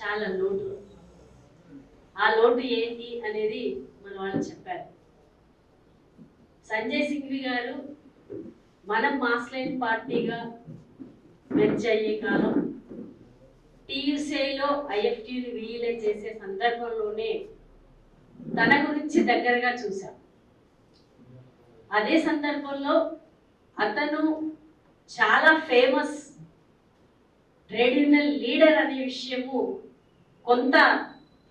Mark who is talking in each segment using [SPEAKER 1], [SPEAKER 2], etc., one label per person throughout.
[SPEAKER 1] చాలా లోటు. ఆ లోటు ఏంటి అనేది మన వాళ్ళు చెప్పారు. సంజయ్ సింగ్వి గారు మనం మాస్లైన్ పార్టీగా మెర్జ్ అయ్యే కాలం టీయుసీఐలో ఐఎఫ్టీని రియలైజ్ చేసే సందర్భంలోనే తన గురించి దగ్గరగా చూశాం. అదే సందర్భంలో అతను చాలా ఫేమస్ ట్రేడ్ యూనియన్ లీడర్ అనే విషయము కొంత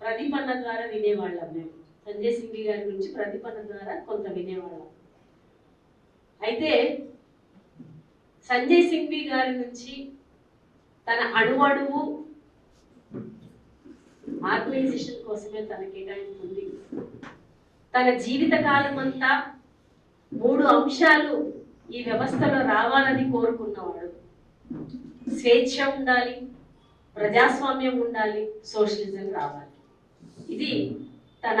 [SPEAKER 1] ప్రతిపన్న ద్వారా వినేవాళ్ళం మేము. సంజయ్ సింగ్ గారి గురించి ప్రతిపన్న ద్వారా కొంత వినేవాళ్ళం. అయితే సంజయ్ సింగ్వి గారి నుంచి తన అణువణువు ఆర్గనైజేషన్ కోసమే తన కేటాయింపు ఉంది తన జీవిత కాలం అంతా మూడు అంశాలు ఈ వ్యవస్థలో రావాలని కోరుకున్నవాడు. స్వేచ్ఛ ఉండాలి ప్రజాస్వామ్యం ఉండాలి సోషలిజం రావాలి. ఇది తన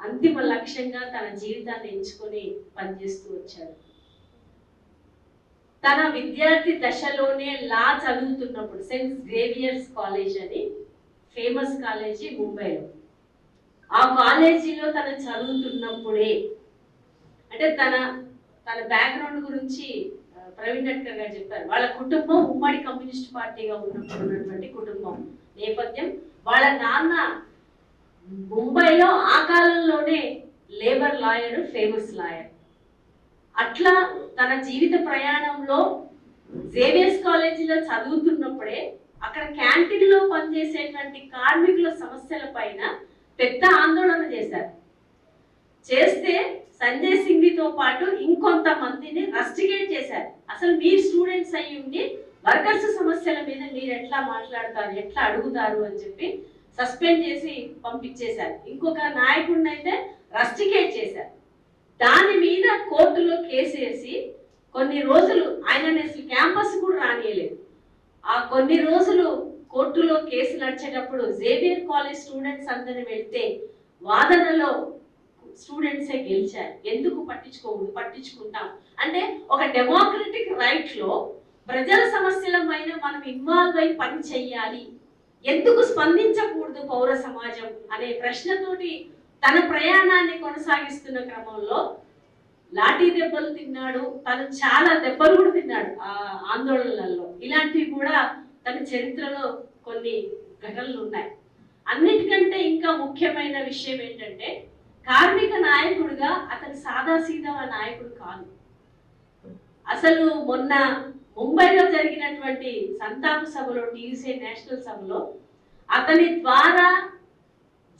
[SPEAKER 1] అంతిమ లక్ష్యంగా తన జీవితాన్ని ఎంచుకొని పనిచేస్తూ వచ్చాడు. తన విద్యార్థి దశలోనే లా చదువుతున్నప్పుడు సెయింట్ గ్రేవియర్స్ కాలేజ్ అని ఫేమస్ కాలేజీ ముంబైలో. ఆ కాలేజీలో తను చదువుతున్నప్పుడే అంటే తన తన బ్యాక్గ్రౌండ్ గురించి ప్రవీణ్ నట్కర్ గారు చెప్పారు. వాళ్ళ కుటుంబం ఉమ్మడి కమ్యూనిస్ట్ పార్టీగా ఉన్నప్పుడు ఉన్నటువంటి కుటుంబం నేపథ్యం. వాళ్ళ నాన్న ముంబైలో ఆ కాలంలోనే లేబర్ లాయర్ ఫేమస్ లాయర్. అట్లా తన జీవిత ప్రయాణంలో జేవియర్స్ కాలేజీలో చదువుతున్నప్పుడే అక్కడ క్యాంటీన్లో పనిచేసేటువంటి కార్మికుల సమస్యల పైన పెద్ద ఆందోళన చేశారు. చేస్తే సంజయ్ సింగ్తో పాటు ఇంకొంతమందిని రస్టిగేట్ చేశారు. అసలు మీరు స్టూడెంట్స్ అయ్యి ఉండి వర్కర్స్ సమస్యల మీద మీరు ఎట్లా మాట్లాడతారు ఎట్లా అడుగుతారు అని చెప్పి సస్పెండ్ చేసి పంపించేశారు. ఇంకొక నాయకుడిని అయితే రస్టికేట్ చేశారు. దాని మీద కోర్టులో కేసు వేసి కొన్ని రోజులు ఆయన అసలు క్యాంపస్ కూడా రానియలేదు. ఆ కొన్ని రోజులు కోర్టులో కేసు నడిచేటప్పుడు జేవియర్ కాలేజ్ స్టూడెంట్స్ అందరిని వెళ్తే వాదనలో స్టూడెంట్సే గెలిచారు? ఎందుకు పట్టించుకోకూడదు? పట్టించుకుంటాం. అంటే ఒక డెమోక్రటిక్ రైట్లో ప్రజల సమస్యల పైన మనం ఇన్వాల్వ్ అయి పని చెయ్యాలి. ఎందుకు స్పందించకూడదు పౌర సమాజం అనే ప్రశ్నతోటి తన ప్రయాణాన్ని కొనసాగిస్తున్న క్రమంలో లాఠీ దెబ్బలు తిన్నాడు. తను చాలా దెబ్బలు కూడా తిన్నాడు ఆ ఆందోళనలలో. ఇలాంటివి కూడా తన చరిత్రలో కొన్ని ఘటనలు ఉన్నాయి. అన్నిటికంటే ఇంకా ముఖ్యమైన విషయం ఏంటంటే కార్మిక నాయకుడిగా అతను సాదాసీదా నాయకుడు కాదు. అసలు మొన్న ముంబైలో జరిగినటువంటి సంతాప సభలో టీయూసీ నేషనల్ సభలో అతని ద్వారా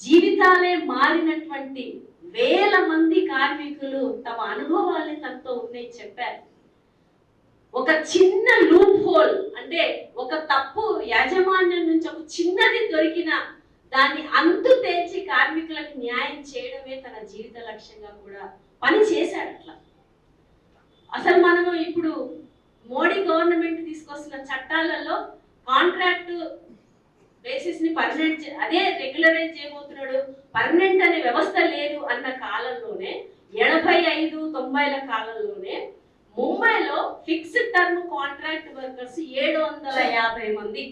[SPEAKER 1] జీవితాలే మారినటువంటి వేల మంది కార్మికులు తమ అనుభవాల్ని తనతో ఉన్నాయి చెప్పారు. ఒక చిన్న లూప్ హోల్ అంటే ఒక తప్పు యాజమాన్యం నుంచి ఒక చిన్నది దొరికిన దాన్ని అంతు తెచ్చి కార్మికులకు న్యాయం చేయడమే తన జీవిత లక్ష్యంగా కూడా పని చేశాడు అట్లా. అసలు మనము ఇప్పుడు మోడీ గవర్నమెంట్ తీసుకొస్తున్న చట్టాలలో కాంట్రాక్ట్ బేసిస్ని పర్మనెంట్ అదే రెగ్యులరైజ్ చేయబోతున్నాడు. పర్మనెంట్ అనే వ్యవస్థ లేదు అన్న కాలంలోనే ఎనభై ఐదు తొంభైల కాలంలోనే ముంబైలో ఫిక్స్డ్ టర్మ్ కాంట్రాక్ట్ వర్కర్స్ ఏడు వందల యాభై మంది.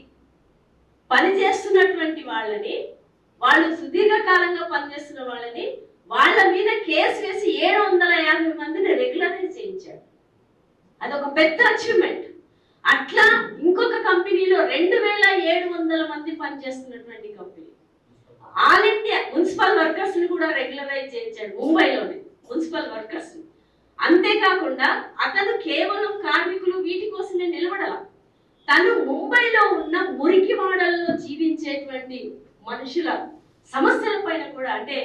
[SPEAKER 1] పని చేస్తున్నటువంటి వాళ్ళని వాళ్ళు సుదీర్ఘకాలంగా పనిచేస్తున్న వాళ్ళని వాళ్ళ మీద కేసు వేసి ఏడు వందల యాభై మందిని రెగ్యులరైజ్ చేయించాడు అదొక పెద్ద అచీవ్మెంట్ అట్లా ఇంకొక కంపెనీలో రెండు వేల ఏడు వందల మంది పనిచేస్తున్నటువంటి కంపెనీ. ఆల్ ఇండియా మున్సిపల్ వర్కర్స్ని కూడా రెగ్యులరైజ్ చేయించాడు ముంబైలోనే మున్సిపల్ వర్కర్స్ అంతేకాకుండా అతను కేవలం కార్మికులు తను ముంబైలో ఉన్న మురికి వాడల్లో జీవించేటువంటి మనుషుల సమస్యల పైన కూడా అంటే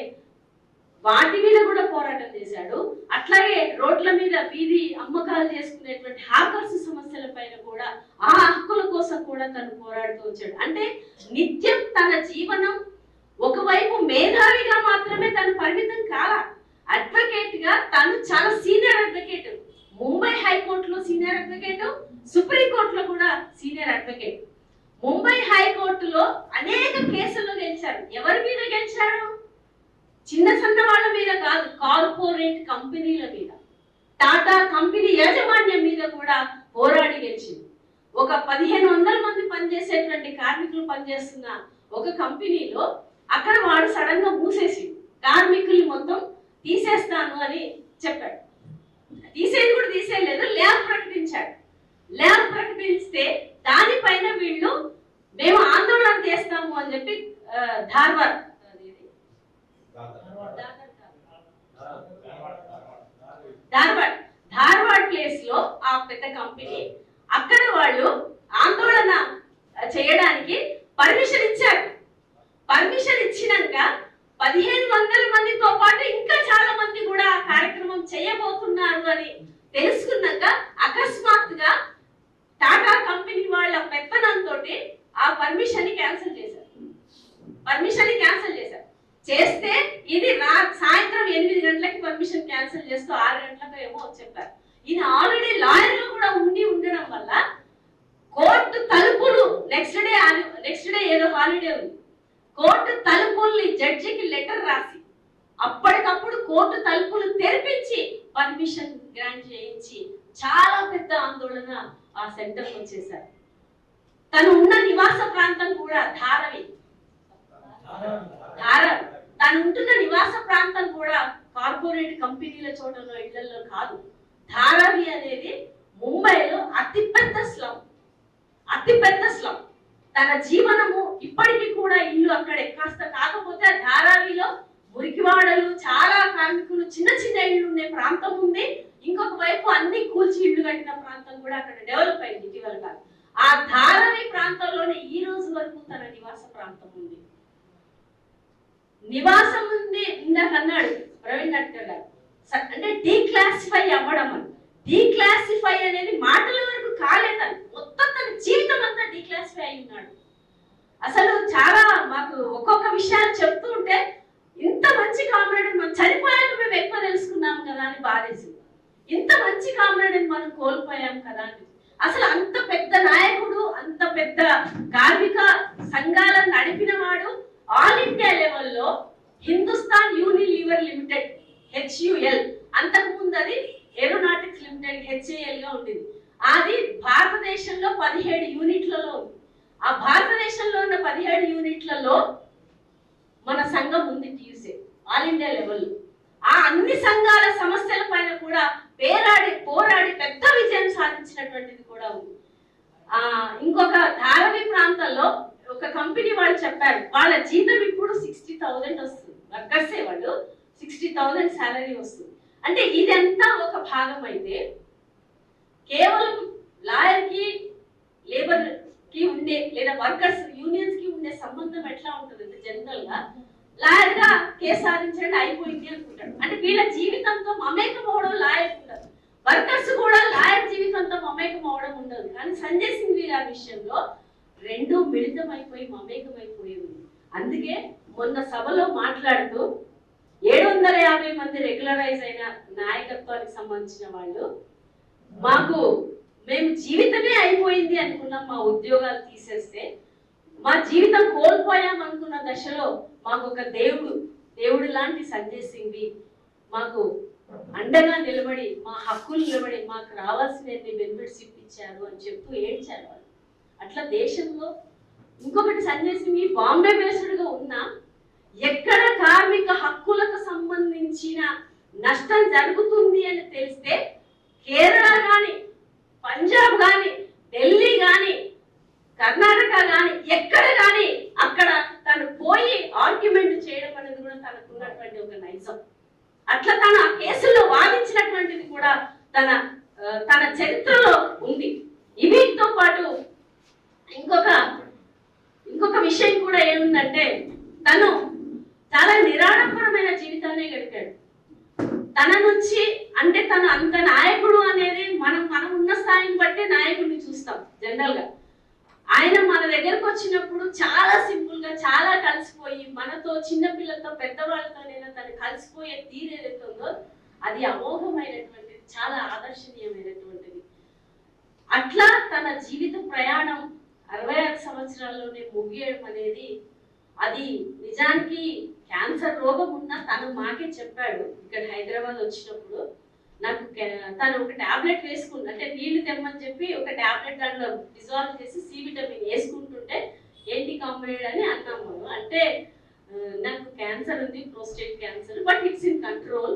[SPEAKER 1] వాటి మీద కూడా పోరాటం చేశాడు. అట్లాగే రోడ్ల మీద వీధి అమ్మకాలు చేసుకునేటువంటి హాకర్స్ సమస్యల పైన కూడా ఆ హక్కుల కోసం కూడా తను పోరాడుతూ వచ్చాడు. అంటే నిత్యం తన జీవనం ఒకవైపు మేధావిగా మాత్రమే తను పరిమితం కాల అడ్వకేట్గా తను చాలా సీనియర్ అడ్వకేట్ ముంబై హైకోర్టులో సీనియర్ అడ్వకేట్ సుప్రీం కోర్టులో కూడా సీనియర్ అడ్వకేట్ ముంబై హైకోర్టులో అనేక కేసుల్లో గెలిచారు ఎవరి మీద గెలిచాడు చిన్న సన్న వాళ్ళ మీద కాదు కార్పొరేట్ కంపెనీల మీద టాటా కంపెనీ యాజమాన్యం మీద కూడా పోరాడి గెలిచింది. ఒక పదిహేను వందల మంది పనిచేసేటువంటి కార్మికులు పనిచేస్తున్న ఒక కంపెనీలో అక్కడ వాడు సడన్గా మూసేసి కార్మికుల్ని మొత్తం తీసేస్తాను అని చెప్పాడు. తీసేది కూడా తీసేయలేదు ల్యాబ్ ప్రకటించాడు. ల్యాబ్ ప్రకటిస్తే దానిపైన వీళ్ళు మేము ఆందోళన చేస్తాము అని చెప్పి ధార్వాడ్? ధార్వాడ్. ధార్వాడ్ ప్లేస్లో ఆ పెద్ద కంపెనీ. అక్కడ వాళ్ళు ఆందోళన చేయడానికి పర్మిషన్ ఇచ్చారు పర్మిషన్ ఇచ్చినాక పదిహేను వందల మందితో పాటు ఇంకా చాలా మంది కూడా ఆ కార్యక్రమం చేయబోతున్నారు అని తెలుసుకున్నాక అకస్మాత్తుగా టాటా కంపెనీ వాళ్ళ పెత్తనంతో ఆ పర్మిషన్ని క్యాన్సిల్ చేశారు పర్మిషన్ని క్యాన్సిల్ చేశారు చేస్తే ఇది రా సాయంత్రం ఎనిమిది గంటలకి పర్మిషన్ క్యాన్సిల్ చేస్తూ ఆరు గంటలకు ఏమో చెప్పారు ఇది ఆల్రెడీ లాయర్లు కూడా ఉండి ఉండడం వల్ల కోర్టు తలుపులు నెక్స్ట్ డే నెక్స్ట్ డే ఏదో హాలిడే ఉంది. కోర్టు తలుపుల్ని జడ్జికి లెటర్ రాసి అప్పటికప్పుడు కోర్టు తలుపులు తెరిపించి పర్మిషన్ గ్రాంట్ చేయించి చాలా పెద్ద ఆందోళన ఆ సెంటర్ వచ్చేసారు తను ఉన్న నివాస ప్రాంతం కూడా ధారవి. ధారవి తను ఉంటున్న నివాస ప్రాంతం కూడా కార్పొరేట్ కంపెనీల చోటలో ఇళ్ళలో కాదు. ధారావి అనేది ముంబైలో అతిపెద్ద స్లమ్. అతిపెద్ద స్లమ్. తన జీవనము ఇప్పటికీ కూడా ఇల్లు అక్కడే. కాస్త కాకపోతే ధారావిలో మురికివాడలు చాలా కార్మికులు చిన్న చిన్న ఇళ్ళు ఉండే ప్రాంతం ఉంది. ఇంకొక వైపు అన్ని కూల్చి ఇల్లు కట్టిన ప్రాంతం కూడా అక్కడ డెవలప్ అయింది ఇటీవల ఆ ధారావి ప్రాంతంలోనే ఈ రోజు వరకు తన నివాస ప్రాంతం ఉంది. నివాసం ఉంది ఇందాక అన్నాడు ప్రవీణ్ నట్కర్ గారు. అంటే డీక్లాసిఫై అవ్వడం అని. డీక్లాసిఫై అనేది మాటల వరకు కాలేదని డి క్లాస్ అయి ఉన్నాడు. అసలు చాలా మాకు ఒక్కొక్క విషయాలు చెప్తూ ఉంటే ఇంత మంచి కామ్రేడ్ మనం చనిపోయాక మేము ఎక్కువ తెలుసుకున్నాం కదా అని బాధేసింది ఇంత మంచి కామ్రేడ్ మనం కోల్పోయాం కదా అని. అసలు అంత పెద్ద నాయకుడు అంత పెద్ద కార్మిక సంఘాలను నడిపిన వాడు ఆల్ ఇండియా లెవెల్లో హిందుస్థాన్ యూనిలీవర్ లిమిటెడ్ హెచ్యుఎల్. అంతకు ముందు అది ఏరోనాటిక్స్ లిమిటెడ్ హెచ్ఏఎల్గా ఉండేది. అది భారతదేశంలో పదిహేడు యూనిట్లలో ఆ భారతదేశంలో ఉన్న పదిహేడు యూనిట్లలో మన సంఘం ఉంది టీయూసీ ఆల్ ఇండియా లెవెల్లో ఆ అన్ని సంఘాల సమస్యల పైన కూడా పేరాడి పోరాడి పెద్ద విజయం సాధించినటువంటిది కూడా ఉంది. ఆ ఇంకొక ధారవి ప్రాంతంలో ఒక కంపెనీ వాళ్ళు చెప్పారు వాళ్ళ జీతం ఇప్పుడు సిక్స్టీ థౌజండ్ వస్తుంది. వర్కర్సే వాళ్ళు సిక్స్టీ థౌజండ్ శాలరీ వస్తుంది. అంటే ఇదంతా ఒక భాగం అయితే కేవలం లాయర్కి లేబర్కి ఉండే లేదా వర్కర్స్ యూనియన్స్కి ఉండే సంబంధం ఎట్లా ఉంటుంది అంటే జనరల్గా లాయర్గా కేసు సాధించండి అయిపోయింది అనుకుంటాడు. అంటే వీళ్ళ జీవితంతో మమేకం అవడం లాయర్ ఉండదు. వర్కర్స్ కూడా లాయర్ జీవితంతో మమేకం అవడం ఉండదు. కానీ సంజయ్ సింగ్ గారి విషయంలో రెండు మిళితం అయిపోయి మమేకం అయిపోయింది అందుకే మొన్న సభలో మాట్లాడుతూ ఏడు వందల యాభై మంది రెగ్యులరైజ్ అయిన నాయకత్వానికి సంబంధించిన వాళ్ళు మాకు మేము జీవితమే అయిపోయింది అనుకున్నాం మా ఉద్యోగాలు తీసేస్తే. మా జీవితం కోల్పోయాం అనుకున్న దశలో మాకు ఒక దేవుడు దేవుడు లాంటి సంజయ్ సింగ్వి మాకు అండగా నిలబడి మా హక్కులు నిలబడి మాకు రావాల్సిన బెనిఫిట్స్ ఇప్పించారు అని చెప్తూ ఏడ్చారు వాళ్ళు. అట్లా దేశంలో ఇంకొకటి సంజయ్ సింగ్ బాంబే బేస్డ్గా ఉన్నా ఎక్కడ కార్మిక హక్కులకు సంబంధించిన నష్టం జరుగుతుంది అని తెలిస్తే కేరళ కానీ పంజాబ్ కానీ ఢిల్లీ కానీ కర్ణాటక కానీ ఎక్కడ గాని అక్కడ తను పోయి ఆర్గ్యుమెంట్ చేయడం అనేది కూడా తనకు ఉన్నటువంటి ఒక నైజం అట్లా తన ఆ కేసుల్లో వాదించినటువంటిది కూడా తన ఆ, తన చరిత్రలో ఉంది వీటితో పాటు ఇంకొక ఇంకొక విషయం కూడా ఏముందంటే తను చాలా నిరాడంబరమైన జీవితాన్ని గడిపాడు తన నుంచి అంటే తను అంత నాయకుడు అనేది మనం మనం ఉన్న స్థాయిని నాయకుడిని చూస్తాం జనరల్గా ఆయన మన దగ్గరకు వచ్చినప్పుడు చాలా సింపుల్గా చాలా కలిసిపోయి మనతో చిన్నపిల్లలతో పెద్దవాళ్ళతోనైనా తను కలిసిపోయే తీరు ఏదైతే ఉందో అది అమోఘమైనటువంటిది చాలా ఆదర్శనీయమైనటువంటిది. అట్లా తన జీవిత ప్రయాణం అరవై ఆరు సంవత్సరాల్లోనే ముగియడం అనేది అది నిజానికి క్యాన్సర్ రోగం ఉన్నా తను మాకే చెప్పాడు. ఇక్కడ హైదరాబాద్ వచ్చినప్పుడు నాకు తను ఒక టాబ్లెట్ వేసుకుంది. అంటే నీళ్ళు తెమ్మని చెప్పి ఒక టాబ్లెట్ దాంట్లో డిజాల్వ్ చేసి సి విటమిన్ వేసుకుంటుంటే ఏంటి కామ్రేడ్ అని అన్నాము అంటే నాకు క్యాన్సర్ ఉంది prostate cancer but it's in control.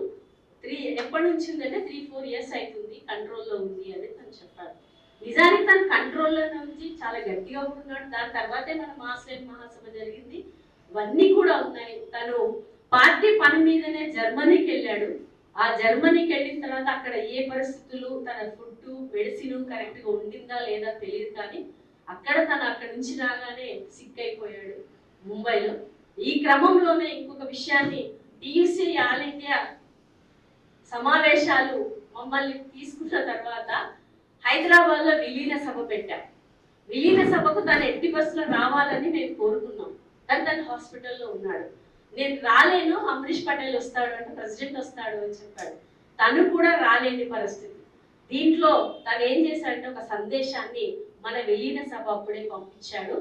[SPEAKER 1] Three ఎప్పటి నుంచి ఉందంటే త్రీ ఫోర్ ఇయర్స్ అవుతుంది కంట్రోల్లో ఉంది అని తను చెప్పారు. నిజానికి తను కంట్రోల్లోనే ఉంది చాలా గట్టిగా కూడా ఉన్నాడు దాని తర్వాతే మన మాస్లేన్ మహాసభ జరిగింది. ఇవన్నీ కూడా ఉన్నాయి. తను పార్టీ పని మీదనే జర్మనీకి వెళ్ళాడు. ఆ జర్మనీకి వెళ్ళిన తర్వాత అక్కడ ఏ పరిస్థితులు తన ఫుడ్ మెడిసిన్ కరెక్ట్గా ఉండిందా లేదా తెలియదు కానీ అక్కడ తను అక్కడి నుంచి రాగానే సిక్ అయిపోయాడు ముంబైలో. ఈ క్రమంలోనే ఇంకొక విషయాన్ని టీయూసీ ఆల్ ఇండియా సమావేశాలు మమ్మల్ని తీసుకున్న తర్వాత హైదరాబాద్లో విలీన సభ పెట్టాం. విలీన సభకు తను ఎట్టి బస్సులో రావాలని మేము కోరుకున్నాం. కానీ తను హాస్పిటల్లో ఉన్నాడు. నేను రాలేను అమరీష్ పటేల్ వస్తాడు అంటే ప్రెసిడెంట్ వస్తాడు అని చెప్పాడు. తను కూడా రాలేని పరిస్థితి. దీంట్లో తను ఏం చేశాడంటే ఒక సందేశాన్ని మన వెళ్ళిన సభ అప్పుడే పంపించాడు.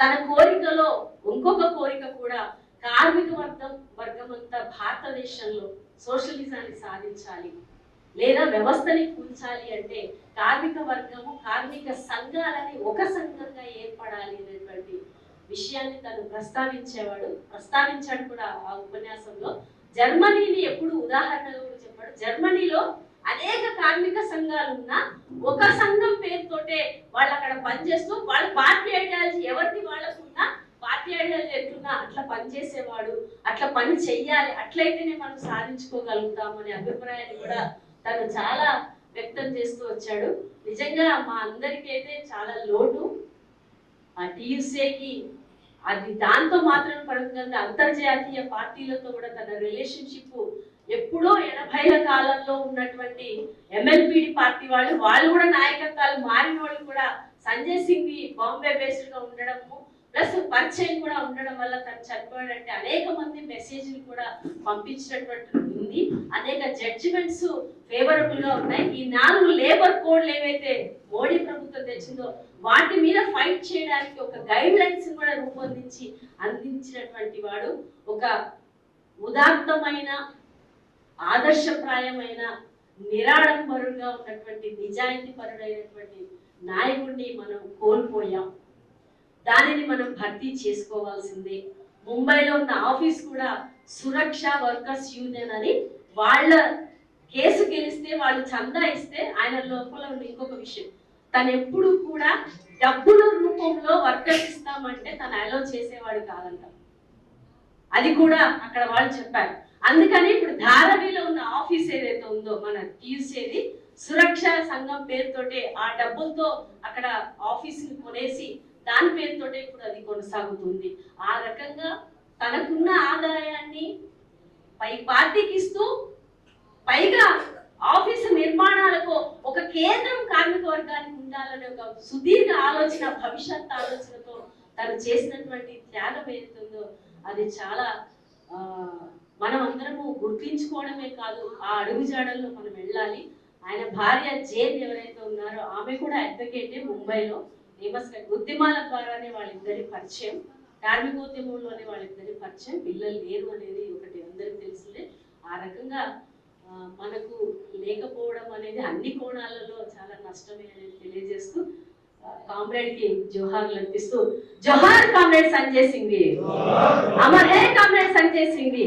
[SPEAKER 1] తన కోరికలో ఇంకొక కోరిక కూడా కార్మిక వర్గం వర్గం అంతా భారతదేశంలో సోషలిజాన్ని సాధించాలి లేదా వ్యవస్థని కూల్చాలి అంటే కార్మిక వర్గము కార్మిక సంఘాలని ఒక సంఘంగా ఏర్పడాలి అనేటువంటి విషయాన్ని తను ప్రస్తావించేవాడు ప్రస్తావించాడు కూడా ఆ ఉపన్యాసంలో. జర్మనీని ఎప్పుడు ఉదాహరణగా కూడా చెప్పాడు. జర్మనీలో అనేక కార్మిక సంఘాలు ఉన్నా ఒక సంఘం పేరుతోటే వాళ్ళు అక్కడ పనిచేస్తూ వాళ్ళ పార్టీ ఐడియాలజీ ఎవరిది వాళ్ళకున్నా పార్టీ ఐడియాలజీ ఎట్లున్నా అట్లా పనిచేసేవాడు అట్లా పని చెయ్యాలి అట్లయితేనే మనం సాధించుకోగలుగుతాం అనే అభిప్రాయాన్ని కూడా తను చాలా వ్యక్తం చేస్తూ వచ్చాడు. నిజంగా మా అందరికైతే చాలా లోటు. ఆ టీయుసేకి అది దాంతో మాత్రం పడుతుంది అంతర్జాతీయ పార్టీలతో కూడా తన రిలేషన్షిప్ ఎప్పుడో ఎనభైల కాలంలో ఉన్నటువంటి ఎంఎల్పిడి పార్టీ వాళ్ళు వాళ్ళు కూడా నాయకత్వాలు మారిన వాళ్ళు కూడా సంజయ్ సింగ్ బాంబే బేస్డ్గా ఉండడము ప్లస్ పరిచయం కూడా ఉండడం వల్ల తను చనిపోయాడంటే అనేక మంది మెసేజ్లు కూడా పంపించినటువంటి ఉంది. అనేక జడ్జిమెంట్స్ ఫేవరబుల్గా ఉన్నాయి. ఈ నాలుగు లేబర్ కోడ్లు ఏవైతే మోడీ ప్రభుత్వం తెచ్చిందో వాటి మీద ఫైట్ చేయడానికి ఒక గైడ్ లైన్స్ కూడా రూపొందించి అందించినటువంటి వాడు ఒక ఉదాత్తమైన ఆదర్శప్రాయమైన నిరాడంబరుగా ఉన్నటువంటి నిజాయితీ పరుడైనటువంటి నాయకుడిని మనం కోల్పోయాం. దానిని మనం భర్తీ చేసుకోవాల్సిందే. ముంబైలో ఉన్న ఆఫీస్ కూడా సురక్ష వర్కర్స్ యూనియన్ అని వాళ్ళ కేసు గెలిస్తే వాళ్ళు చందా ఇస్తే ఆయన లోపల ఉన్న ఇంకొక విషయం. తను ఎప్పుడు కూడా డబ్బుల రూపంలో వర్కర్స్ ఇస్తామంటే తను అలో చేసేవాడు కాదంట. అది కూడా అక్కడ వాళ్ళు చెప్పారు. అందుకని ఇప్పుడు ధారవిలో ఉన్న ఆఫీస్ ఏదైతే ఉందో మన తీసేది సురక్ష సంఘం పేరుతోటే ఆ డబ్బులతో అక్కడ ఆఫీస్ని కొనేసి దాని పేరుతోటే ఇప్పుడు అది కొనసాగుతుంది. ఆ రకంగా తనకున్న ఆదాయాన్ని పై పార్టీకి ఇస్తూ పైగా ఆఫీసు నిర్మాణాలకు ఒక కేంద్రం కార్మిక వర్గానికి ఉండాలనే ఒక సుదీర్ఘ ఆలోచన భవిష్యత్ ఆలోచనతో తను చేసినటువంటి త్యాగం ఏదైతుందో అది చాలా మనం అందరము గుర్తించుకోవడమే కాదు ఆ అడుగుజాడల్లో మనం వెళ్ళాలి. ఆయన భార్య జేన్ ఎవరైతే ఉన్నారో ఆమె కూడా అడ్వకేటే ముంబైలో. ఫేమస్ ఉద్యమాల ద్వారానే వాళ్ళిద్దరి పరిచయం. కార్మికోద్యమంలోనే వాళ్ళిద్దరి పరిచయం. పిల్లలు లేరు అనేది ఒకటి అందరికి తెలిసిందే. ఆ రకంగా మనకు లేకపోవడం అనేది అన్ని కోణాలలో చాలా నష్టమే అనేది తెలియజేస్తూ కామ్రేడ్కి జోహార్లు అనిపిస్తూ జోహార్ కామ్రేడ్ సంజయ్ సింగ్ అమర్ హే కామ్రేడ్ సంజయ్ సింగ్